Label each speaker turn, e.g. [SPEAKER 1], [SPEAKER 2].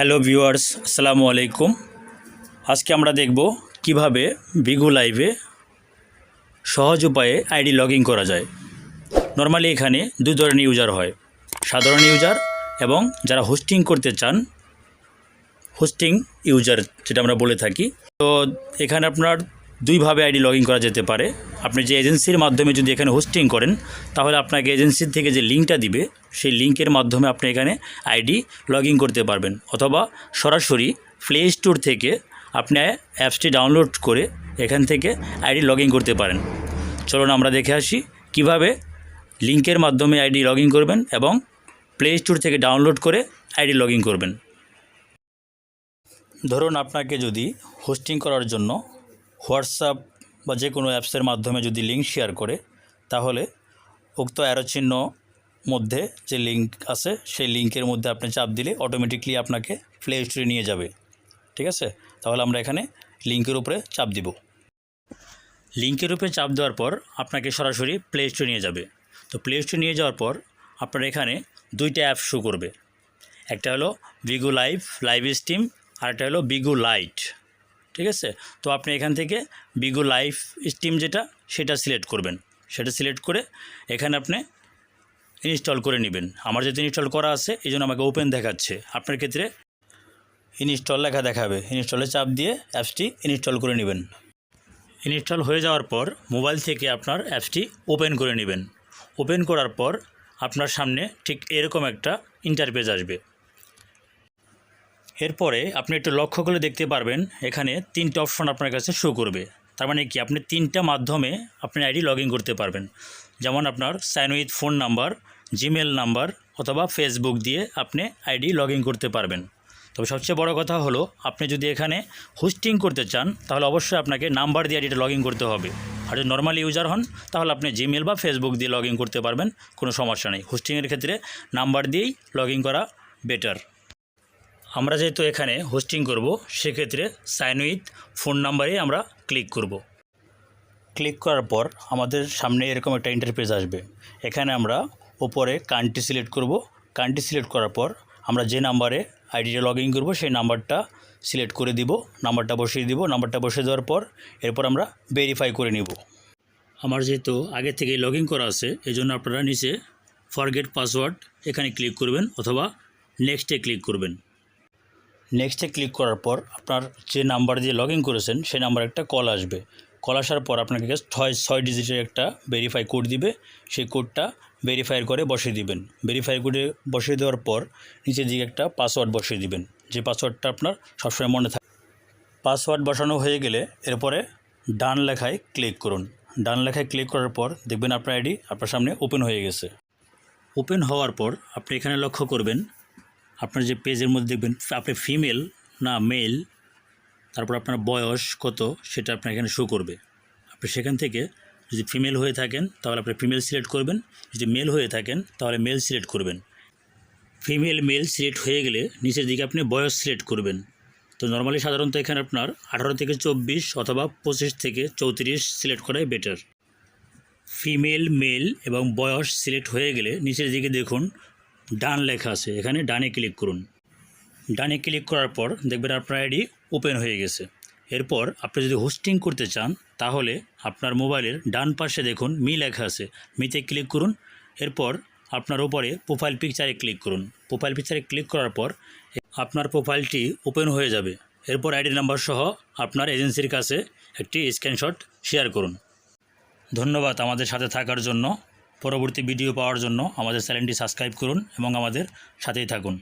[SPEAKER 1] Hello viewers, আসসালামু আলাইকুম। আজকে আমরা দেখব কীভাবে বিগু লাইভে সহজ উপায়ে আইডি লগইন করা যায়। নর্মালি এখানে দুই ধরনের ইউজার হয়। সাধারণ ইউজার এবং যারা হোস্টিং করতে চান, হোস্টিং ইউজার যেটা আমরা বলে থাকি। তো এখানে আপনার দুইভাবে আইডি লগইন করা যেতে পারে। আপনি যে এজেন্সির মাধ্যমে যদি এখানে হোস্টিং করেন, তাহলে আপনাকে এজেন্সির থেকে যে লিঙ্কটা দিবে, সেই লিঙ্কের মাধ্যমে আপনি এখানে আইডি লগইন করতে পারবেন। অথবা সরাসরি প্লে স্টোর থেকে আপনি অ্যাপসটি ডাউনলোড করে এখান থেকে আইডি লগইন করতে পারেন। চলুন আমরা দেখে আসি কীভাবে লিঙ্কের মাধ্যমে আইডি লগইন করবেন এবং প্লে স্টোর থেকে ডাউনলোড করে আইডি লগইন করবেন। ধরুন আপনাকে যদি হোস্টিং করার জন্য হোয়াটসঅ্যাপ বা যে কোনো অ্যাপসের মাধ্যমে যদি লিঙ্ক শেয়ার করে, তাহলে উক্ত অ্যারো চিহ্ন মধ্যে যে লিঙ্ক আছে, সেই লিঙ্কের মধ্যে আপনি চাপ দিলে অটোমেটিকলি আপনাকে প্লে স্টোরে নিয়ে যাবে। ঠিক আছে? তাহলে আমরা এখানে লিঙ্কের উপরে চাপ দিব। লিঙ্কের উপরে চাপ দেওয়ার পর আপনাকে সরাসরি প্লে স্টোরে নিয়ে যাবে। তো প্লে স্টোরে নিয়ে যাওয়ার পর আপনার এখানে দুইটা অ্যাপ শো করবে। একটা হলো বিগু লাইভ লাইভ স্ট্রিম আর একটা হলো বিগু লাইট ঠিক আছে? তো আপনি এখান থেকে বিগু লাইফ স্ট্রিম যেটা, সেটা সিলেক্ট করবেন। সেটা সিলেক্ট করে এখানে আপনি ইনস্টল করে নেবেন। আমার যেহেতু ইনস্টল করা আছে এই জন্য আমাকে ওপেন দেখাচ্ছে। আপনার ক্ষেত্রে ইনস্টল লেখা দেখাবে। ইনস্টলে চাপ দিয়ে অ্যাপসটি ইনস্টল করে নেবেন। ইনস্টল হয়ে যাওয়ার পর মোবাইল থেকে আপনার অ্যাপসটি ওপেন করে নেবেন। ওপেন করার পর আপনার সামনে ঠিক এরকম একটা ইন্টারপেজ আসবে। এরপরে আপনি একটু লক্ষ্য করে দেখতে পারবেন, এখানে তিনটা অপশন আপনার কাছে শো করবে। তার মানে কি? আপনি তিনটা মাধ্যমে আপনি আইডি লগ করতে পারবেন। যেমন আপনার sign with phone number gmail number অথবা ফেসবুক দিয়ে আপনি আইডি লগ করতে পারবেন। তবে সবচেয়ে বড় কথা হলো, আপনি যদি এখানে হোস্টিং করতে চান, তাহলে অবশ্যই আপনাকে নাম্বার দিয়ে আইডিটা লগ করতে হবে। আর যদি নর্মাল ইউজার হন, তাহলে আপনি জিমেল বা ফেসবুক দিয়ে লগ করতে পারবেন, কোনো সমস্যা নেই। হোস্টিংয়ের ক্ষেত্রে নাম্বার দিয়েই লগ করা বেটার আমরা যেহেতু এখানে হোস্টিং করব, সেক্ষেত্রে সাইন উইথ ফোন নাম্বারে আমরা ক্লিক করব। ক্লিক করার পর আমাদের সামনে এরকম একটা ইন্টারফেস আসবে। এখানে আমরা ওপরে কান্ট্রি সিলেক্ট করব। কান্ট্রি সিলেক্ট করার পর আমরা যে নাম্বারে আইডিটা লগ ইন করব, সেই নাম্বারটা সিলেক্ট করে দিব। নাম্বারটা বসিয়ে দিব। নাম্বারটা বসিয়ে দেওয়ার পর এরপর আমরা ভেরিফাই করে নিব। আমার যেহেতু আগে থেকেই লগ ইন করা আছে এই জন্য আপনারা নিচে ফরগেট পাসওয়ার্ড এখানে ক্লিক করবেন অথবা নেক্সটে ক্লিক করবেন। নেক্সটে ক্লিক করার পর আপনার যে নাম্বার দিয়ে লগ ইন করেছেন, সেই নাম্বার একটা কল আসবে। কল আসার পর আপনাকে ছয় ছয় ডিজিটের একটা ভেরিফাই কোড দিবে। সেই কোডটা ভেরিফাই করে বসিয়ে দিবেন। ভেরিফাই করে বসিয়ে দেওয়ার পর নিচের দিকে একটা পাসওয়ার্ড বসিয়ে দিবেন। যে পাসওয়ার্ডটা আপনার সবসময় মনে থাকে। পাসওয়ার্ড বসানো হয়ে গেলে এরপরে ডান লেখায় ক্লিক করুন। ডান লেখায় ক্লিক করার পর দেখবেন আপনার আইডি আপনার সামনে ওপেন হয়ে গেছে। ওপেন হওয়ার পর আপনি এখানে লক্ষ্য করবেন আপনার যে পেজের মধ্যে দেখবেন, আপনি ফিমেল না মেল তারপর আপনার বয়স কত সেটা আপনার এখানে শো করবে। আপনি সেখান থেকে যদি ফিমেল হয়ে থাকেন, তাহলে আপনি ফিমেল সিলেক্ট করবেন। যদি মেল হয়ে থাকেন, তাহলে মেল সিলেক্ট করবেন। ফিমেল মেল সিলেক্ট হয়ে গেলে নিচের দিকে আপনি বয়স সিলেক্ট করবেন। তো নর্মালি সাধারণত এখানে আপনার আঠারো থেকে চব্বিশ অথবা পঁচিশ থেকে চৌত্রিশ সিলেক্ট করাই বেটার ফিমেল মেল এবং বয়স সিলেক্ট হয়ে গেলে নিচের দিকে দেখুন ডান লেখা আছে, এখানে ডানে ক্লিক করুন। ডানে ক্লিক করার পর দেখবেন আপনার আইডি ওপেন হয়ে গেছে। এরপর আপনি যদি হোস্টিং করতে চান, তাহলে আপনার মোবাইলের ডান পাশে দেখুন মি লেখা আছে। মিতে ক্লিক করুন। এরপর আপনার ওপরে প্রোফাইল পিকচারে ক্লিক করুন। প্রোফাইল পিকচারে ক্লিক করার পর আপনার প্রোফাইলটি ওপেন হয়ে যাবে। এরপর আইডি নাম্বার সহ আপনার এজেন্সির কাছে একটি স্ক্রিনশট শেয়ার করুন। ধন্যবাদ আমাদের সাথে থাকার জন্য। পরবর্তী ভিডিও পাওয়ার জন্য আমাদের চ্যানেলটি সাবস্ক্রাইব করুন এবং আমাদের সাথেই থাকুন।